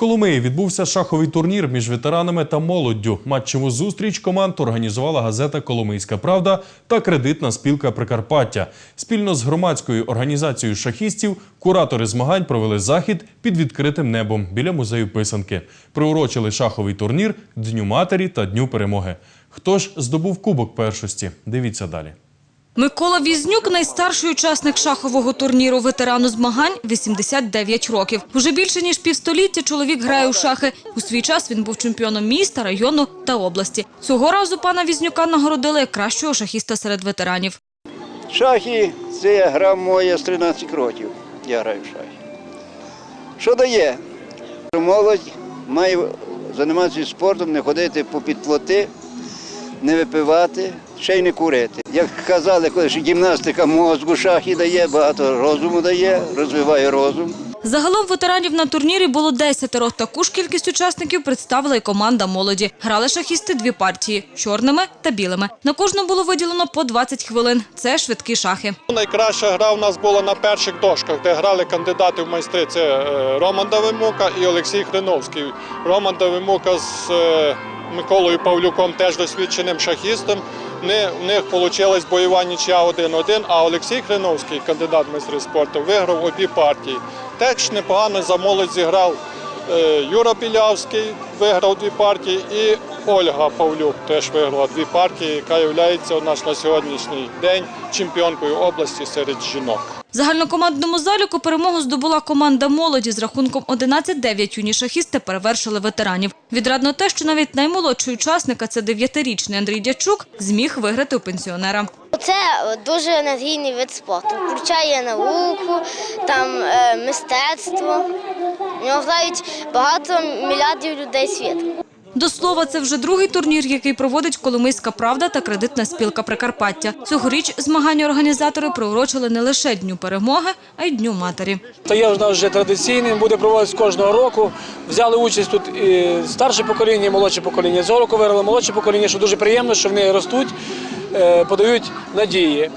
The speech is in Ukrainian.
Коломиї відбувся шаховий турнір між ветеранами та молоддю. Матчеву зустріч команд організувала газета Коломийська Правда та кредитна спілка Прикарпаття. Спільно з громадською організацією шахістів куратори змагань провели захід під відкритим небом біля музею писанки. Приурочили шаховий турнір Дню матері та Дню перемоги. Хто ж здобув кубок першості? Дивіться далі. Микола Візнюк – найстарший учасник шахового турніру ветерану змагань – 89 років. Уже більше ніж півстоліття чоловік грає у шахи. У свій час він був чемпіоном міста, району та області. Цього разу пана Візнюка нагородили як кращого шахіста серед ветеранів. Шахи це гра моя з 13 років. Я граю в шахи. Що дає? Молодь має займатися спортом, не ходити по підплоти, не випивати, ще й не курити. Як казали, коли що гімнастика мозку шахи дає, багато розуму дає, розвиває розум. Загалом ветеранів на турнірі було десятеро. Таку ж кількість учасників представила і команда молоді. Грали шахісти дві партії – чорними та білими. На кожну було виділено по 20 хвилин. Це швидкі шахи. Найкраща гра у нас була на перших дошках, де грали кандидати в майстри. Це е, Роман Давимука і Олексій Хриновський. Роман Давимука з е, Миколою Павлюком, теж досвідченим шахістом. У них вийшла бойова нічия 1-1, а Олексій Хриновський, кандидат в майстри спорту, виграв обі партії. Теж непогано за молодь зіграв Юра Білявський, виграв дві партії, і Ольга Павлюк теж виграла дві партії, яка є у нас на сьогоднішній день чемпіонкою області серед жінок. В загальнокомандному заліку перемогу здобула команда молоді з рахунком 11-9 юні шахісти перевершили ветеранів. Відрадно те, що навіть наймолодший учасник, а це 9-річний Андрій Дячук, зміг виграти у пенсіонера. Це дуже енергійний вид спорту. Включає науку, там е, мистецтво. В нього грають багато мільярдів людей світу. До слова, це вже другий турнір, який проводить Коломийська правда та кредитна спілка Прикарпаття. Цьогоріч змагання організатори приурочили не лише Дню перемоги, а й Дню матері. Та є в нас вже традиційним, буде проводитися кожного року. Взяли участь тут і старше покоління, і молодше покоління. Цього року виграли молодше покоління, що дуже приємно, що вони ростуть, е, подають надії.